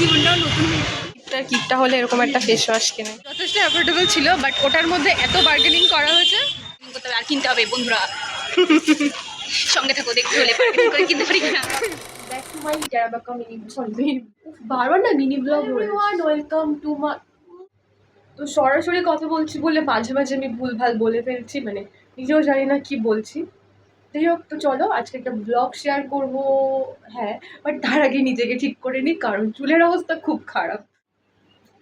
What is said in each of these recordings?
জীবনটাও নতুন কিটটা হলে এরকম একটা ফেস ওয়াশ কিনে। যথেষ্ট অ্যাফোর্ডেবল ছিল বাট ওটার মধ্যে এত বার্গেনিং করা হয়েছে। করতে আর কিনতে হবে বন্ধুরা? সঙ্গে থাকো দেখতে হলে কিনতে পারি না মিনি বারবার না Mini blog welcome to my তো সরাসরি কথা বলছি বলে মাঝে মাঝে আমি ভুলভাল বলে ফেলছি মানে নিজেও জানি না কি বলছি। যাই হোক, তো চলো, আজকে একটা ব্লগ শেয়ার করব। হ্যাঁ বাট তার আগে নিজেকে ঠিক করে নিই, কারণ চুলের অবস্থা খুব খারাপ।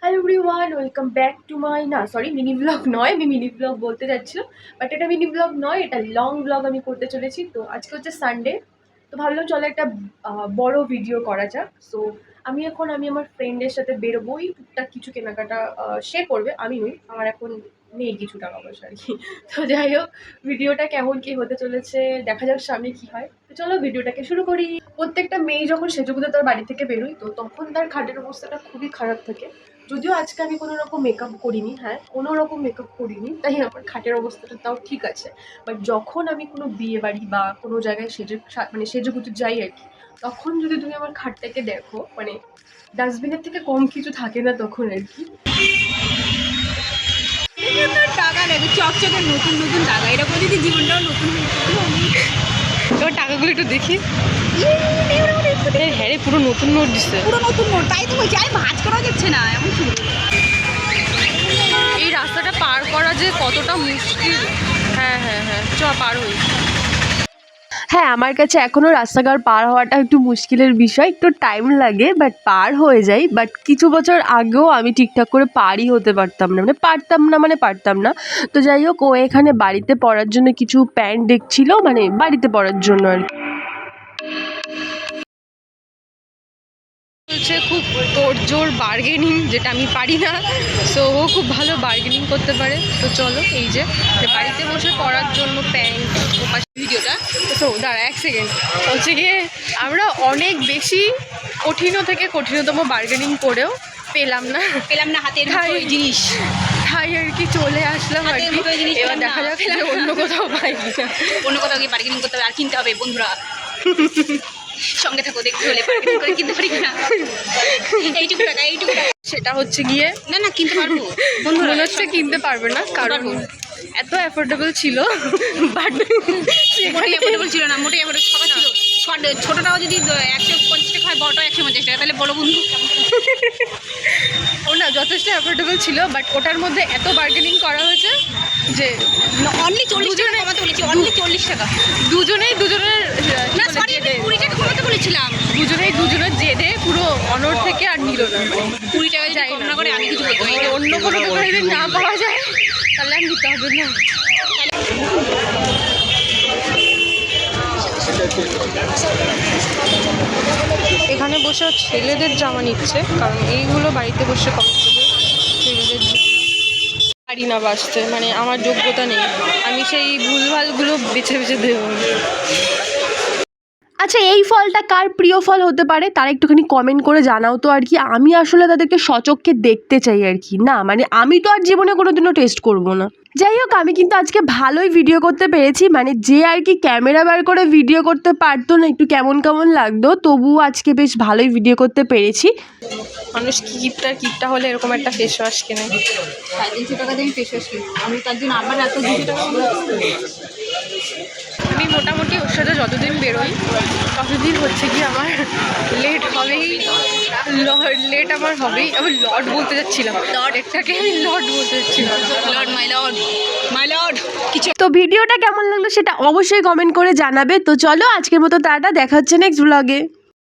Hello everyone welcome back to my না সরি মিনি ব্লগ নয়, আমি মিনি ব্লগ বলতে যাচ্ছিলাম বাট এটা মিনি ব্লগ নয়, এটা লং ব্লগ আমি করতে চলেছি। তো আজকে হচ্ছে সানডে তো ভাবলাম চলো একটা বড় ভিডিও করা যাক। সো আমি এখন, আমি আমার ফ্রেন্ডের সাথে বেরোবোই টুকটাক কিছু কেনাকাটা সে করবে, আমি নই, আমার এখন নেই কিছু টাকা পয়সা আর কি। তো যাই হোক, ভিডিওটা কেমন কি হতে চলেছে, দেখা যাক সামনে কি হয়। তো চলো ভিডিওটাকে শুরু করি। প্রত্যেকটা মেয়ে যখন সেজুগুলো তার বাড়ি থেকে বেরোই তো তখন তার খাটের অবস্থাটা খুবই খারাপ থাকে। যদিও আজকে আমি কোনো রকম মেকআপ করিনি হ্যাঁ কোনো রকম মেকআপ করিনি, তাই আমার খাটের অবস্থাটা তাও ঠিক আছে। বাট যখন আমি কোনো বিয়ে বাড়ি বা কোনো জায়গায় সেজে মানে সেজে গুজে যাই আর কি, তখন যদি তুমি আমার খাটটাকে দেখো মানে ডাস্টবিনের থেকে কম কিছু থাকে না তখন আর কি। টাকা নেবে চকচকে নতুন নতুন টাকা। এরকম যদি জীবনটাও নতুন এবার টাকাগুলো একটু দেখি। হ্যাঁ রে পুরো নতুন নোট দিচ্ছে পুরো নতুন নোট তাই তো বলছি আরে ভাজ করা যাচ্ছে না এমন এই রাস্তাটা পার করা যে কতটা মুশকিল। হ্যাঁ হ্যাঁ হ্যাঁ চ পার হই। হ্যাঁ আমার কাছে এখনও রাস্তাঘাট পার হওয়াটা একটু মুশকিলের বিষয়, একটু টাইম লাগে বাট পার হয়ে যায় বাট কিছু বছর আগেও আমি ঠিকঠাক করে পারই হতে পারতাম না মানে পারতাম না মানে পারতাম না। তো যাই হোক, ও এখানে বাড়িতে পড়ার জন্য কিছু প্যান্ট দেখছিল মানে বাড়িতে পড়ার জন্য আর কি। হচ্ছে খুব তোড়জোড় বার্গেনিং যেটা আমি পারি না। সো ও খুব ভালো বার্গেনিং করতে পারে। তো চলো এই যে বাড়িতে বসে পড়ার জন্য প্যান্ট ভিডিওটা। তো দাঁড়া এক সেকেন্ড হচ্ছে গিয়ে আমরা অনেক বেশি কঠিন থেকে কঠিনতম বার্গেনিং করেও পেলাম না। পেলাম না হাতের জিনিস। তাই আর কি চলে আসলাম আর কি। এবার দেখা। যাক অন্য কোথাও পাই অন্য কোথাও গিয়ে বার্গেনিং করতে হবে আর কিনতে হবে বন্ধুরা। সঙ্গে থাকো দেখতে হলে করে কিনতে পারি না এইটুকু টাকা এইটুকু টাকা। সেটা হচ্ছে গিয়ে না না কিনতে পারব। বন্ধুরা মনে হচ্ছে কিনতে পারবে না কারণ। এত অ্যাফোর্ডেবল ছিল বাট মোটেই অ্যাফোর্ডেবল ছিল না মোটেই অ্যাফোর্ডেবল সবাই ছিল। ছোট- ছোটটাও যদি একশো পঞ্চাশ টাকা হয় বড়টাও একশো পঞ্চাশ টাকা তাহলে বড় বন্ধু ও না যথেষ্ট অ্যাফোর্ডেবল ছিল বাট ওটার মধ্যে এত বার্গেনিং করা হয়েছে যে অনলি চল্লিশ টাকা কমাতে বলেছি অনলি চল্লিশ টাকা। দুজনেই দুজনের আহ, না বলে, সরি। কুড়ি বলেছিলাম দুজনেই দুজনের জেদে পুরো অনর থেকে আর নিল না। কুড়ি টাকা কম না করে আমি কিছু বলতে পারি অন্য কোনো দোকানে যদি না পাওয়া যায় তাহলে আর নিতে হবে না। এখানে বসে ছেলেদের জামা নিচ্ছে কারণ এইগুলো বাড়িতে বসে কমফোর্টেবল ছেলেদের জামা পারি না বাঁচতে মানে আমার যোগ্যতা নেই। আমি সেই ভুলভালগুলো বেছে বেছে দেবো আচ্ছা এই ফলটা কার প্রিয় ফল হতে পারে? তারা একটুখানি কমেন্ট করে জানাও তো আর কি। আমি আসলে তাদেরকে সচক্ষে দেখতে চাই আর কি। না মানে আমি তো আর জীবনে কোনোদিনও টেস্ট করব না। যাই হোক আমি কিন্তু আজকে ভালোই ভিডিও করতে পেরেছি। মানে যে আর কি ক্যামেরা বার করে ভিডিও করতে পারতো না একটু কেমন কেমন লাগতো তবুও আজকে বেশ ভালোই ভিডিও করতে পেরেছি। মানুষ কিপটার কিপটা হলে এরকম একটা ফেস ওয়াশ কেনে? সাড়ে তিনশো টাকা দিয়ে ফেস ওয়াশ কিনবো। আমি তার জন্য আবার এত দুশো টাকা আমি মোটামুটি ওর সাথে যতদিন বেরোই ততদিন হচ্ছে কি আমার লেট হবেই। লেট আমার হবেই। আমি লর্ড বলতে যাচ্ছিলাম। লটেরটাকে আমি লর্ড বলতে যাচ্ছিলাম। Lord my lord my lord কিছু তো ভিডিওটা কেমন লাগল সেটা অবশ্যই কমেন্ট করে জানাবে। তো চলো আজকের মতো টাটা দেখা হচ্ছে নেক্সট ব্লগে